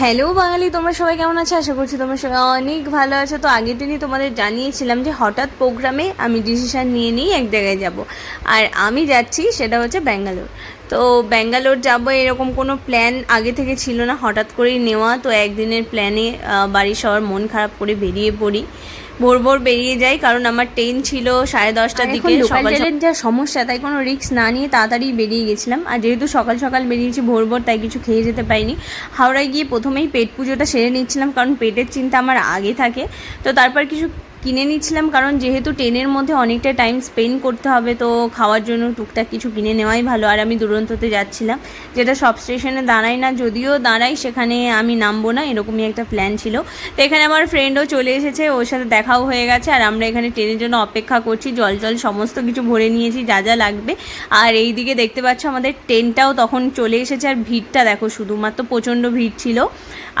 Hello বাঙালি, তোমরা সবাই কেমন আছো? আশা করছি তোমরা সবাই অনেক ভালো আছো। তো আগের দিনই তোমাদের জানিয়েছিলাম যে হঠাৎ প্রোগ্রামে আমি ডিসিশান নিয়ে নিয়েই এক জায়গায় যাব। আর আমি যাচ্ছি, সেটা হচ্ছে ব্যাঙ্গালোর তো ব্যাঙ্গালোর যাব এরকম কোনো প্ল্যান আগে থেকে ছিল না হঠাৎ করেই নেওয়া। তো একদিনের প্ল্যানে বাড়ির সবার মন খারাপ করে বেরিয়ে পড়ি। ভোর ভোর বেরিয়ে যাই কারণ আমার ট্রেন ছিল সাড়ে দশটার দিকে। ট্রেনের যা সমস্যা তাই কোনো রিস্ক না নিয়ে তাড়াতাড়ি বেরিয়ে গেছিলাম। আর যেহেতু সকাল সকাল বেরিয়েছি ভোর ভোর তাই কিছু খেয়ে যেতে পারিনি। হাওড়ায় গিয়ে প্রথমেই পেট পুজোটা সেরে নিচ্ছিলাম কারণ পেটের চিন্তা আমার আগে থাকে। তো তারপর কিছু কিনে নিচ্ছিলাম, কারণ যেহেতু ট্রেনের মধ্যে অনেকটা টাইম স্পেন্ড করতে হবে, তো খাওয়ার জন্য টুকটাক কিছু কিনে নেওয়াই ভালো। আর আমি দুরন্ততে যাচ্ছিলাম, যেটা সব স্টেশনে দাঁড়াই না, যদিও দাঁড়াই সেখানে আমি নামবো না, এরকমই একটা প্ল্যান ছিল। তো এখানে আমার ফ্রেন্ডও চলে এসেছে, ওর সাথে দেখাও হয়ে গেছে, আর আমরা এখানে ট্রেনের জন্য অপেক্ষা করছি, জল জল সমস্ত কিছু ভরে নিয়েছি, যা যা লাগবে। আর এই দিকে দেখতে পাচ্ছ, আমাদের ট্রেনটাও তখন চলে এসেছে, আর ভিড়টা দেখো, শুধুমাত্র প্রচণ্ড ভিড় ছিল।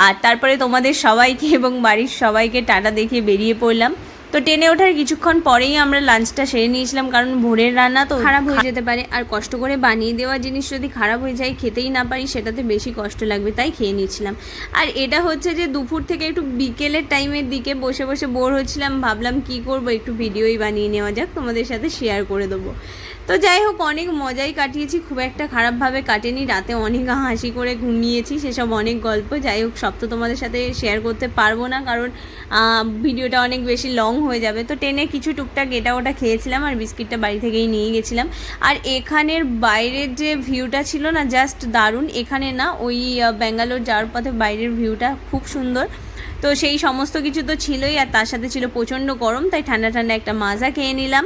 আর তারপরে তোমাদের সবাইকে এবং বাড়ির সবাইকে টাটা দেখিয়ে বেরিয়ে পড়লাম। তো ট্রেনে ওঠার কিছুক্ষণ পরেই আমরা লাঞ্চটা সেরে নিয়েছিলাম কারণ ভোরের রান্না তো খারাপ হয়ে যেতে পারে। আর কষ্ট করে বানিয়ে দেওয়া জিনিস যদি খারাপ হয়ে যায় খেতেই না পারি সেটাতে বেশি কষ্ট লাগবে তাই খেয়ে নিয়েছিলাম। আর এটা হচ্ছে যে দুপুর থেকে একটু বিকেলের টাইমের দিকে বসে বসে বোর হচ্ছিলাম ভাবলাম কি করব একটু ভিডিওই বানিয়ে নেওয়া যাক তোমাদের সাথে শেয়ার করে দেবো। তো যাই হোক অনেক মজাই কাটিয়েছি খুব একটা খারাপভাবে কাটেনি রাতে অনেক হাসি করে ঘুমিয়েছি সেসব অনেক গল্প। যাই হোক সব তো তোমাদের সাথে শেয়ার করতে পারব না কারণ ভিডিওটা অনেক বেশি লং হয়ে যাবে। তো টেনে কিছু টুকটাক এটা ওটা খেয়েছিলাম আর বিস্কিটটা বাড়ি থেকেই নিয়ে গেছিলাম। আর এখানের বাইরের যে ভিউটা ছিল না, জাস্ট দারুণ। এখানে না ওই ব্যাঙ্গালোর যাওয়ার পথে বাইরের ভিউটা খুব সুন্দর। তো সেই সমস্ত কিছু তো ছিলই আর তার সাথে ছিল প্রচণ্ড গরম তাই ঠান্ডা ঠান্ডা একটা মাজা খেয়ে নিলাম।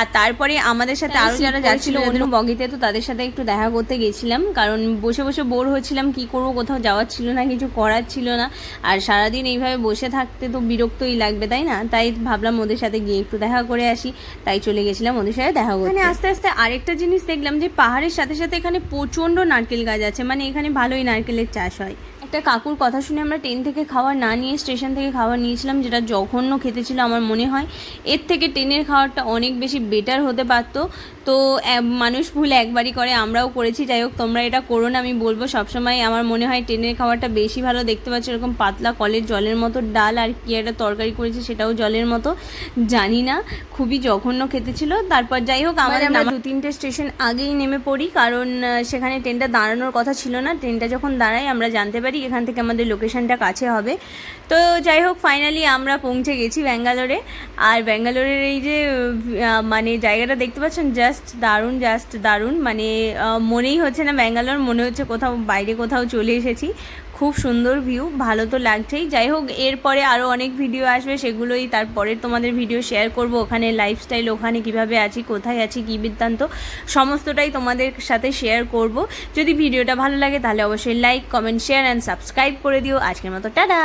আর তারপরে আমাদের সাথে আরও যারা যাচ্ছিল অন্য বগিতে তো তাদের সাথে একটু দেখা করতে গেছিলাম। কারণ বসে বসে বোর হচ্ছিলাম কি করব কোথাও যাওয়ার ছিল না কিছু করার ছিল না। আর সারাদিন এইভাবে বসে থাকতে তো বিরক্তই লাগবে তাই না? তাই ভাবলাম ওদের সাথে গিয়ে একটু দেখা করে আসি। তাই চলে গেছিলাম ওদের সাথে দেখা করতে। আস্তে আস্তে আরেকটা জিনিস দেখলাম যে পাহাড়ের সাথে সাথে এখানে প্রচণ্ড নারকেল গাছ আছে। মানে এখানে ভালোই নারকেলের চাষ হয়। একটা কাকুর কথা শুনে আমরা ট্রেন থেকে খাবার না নিয়ে স্টেশন থেকে খাবার নিয়েছিলাম যেটা জঘন্য খেতে ছিল আমার মনে হয়। এর থেকে ট্রেনের খাবারটা অনেক বেশি বেটার হতে পারতো। তো মানুষ ভুল একবারই করে আমরাও করেছি। যাই হোক তোমরা এটা করো না আমি বলব সবসময় আমার মনে হয় ট্রেনের খাবারটা বেশি ভালো দেখতে পাচ্ছ। এরকম পাতলা কলের জলের মতো ডাল আর কি একটা তরকারি করেছে সেটাও জলের মতো। জানি না খুবই জঘন্য খেতে ছিল। তারপর যাই হোক আমাদের আমরা দু তিনটে স্টেশন আগেই নেমে পড়ি কারণ সেখানে ট্রেনটা দাঁড়ানোর কথা ছিল না। ট্রেনটা যখন দাঁড়ায় আমরা জানতে পারি এখান থেকে আমাদের লোকেশানটা কাছে হবে। তো যাই হোক ফাইনালি আমরা পৌঁছে গেছি ব্যাঙ্গালোরে। আর ব্যাঙ্গালোরের এই যে মানে জায়গাটা দেখতে পাচ্ছেন? জাস্ট দারুণ জাস্ট দারুণ। মানে মনেই হচ্ছে না ব্যাঙ্গালোর, মনে হচ্ছে কোথাও, বাইরে কোথাও চলে এসেছি। খুব সুন্দর ভিউ ভালো তো লাগছেই। যাই হোক, এরপরে আরও অনেক ভিডিও আসবে, সেগুলোই তারপরে তোমাদের ভিডিও শেয়ার করব, ওখানে লাইফস্টাইল ওখানে কীভাবে আছি, কোথায় আছি, কী বৃত্তান্ত, সমস্তটাই তোমাদের সাথে শেয়ার করব। যদি ভিডিওটা ভালো লাগে, তাহলে অবশ্যই like comment share and subscribe করে দিও। আজকের মতো, টাটা!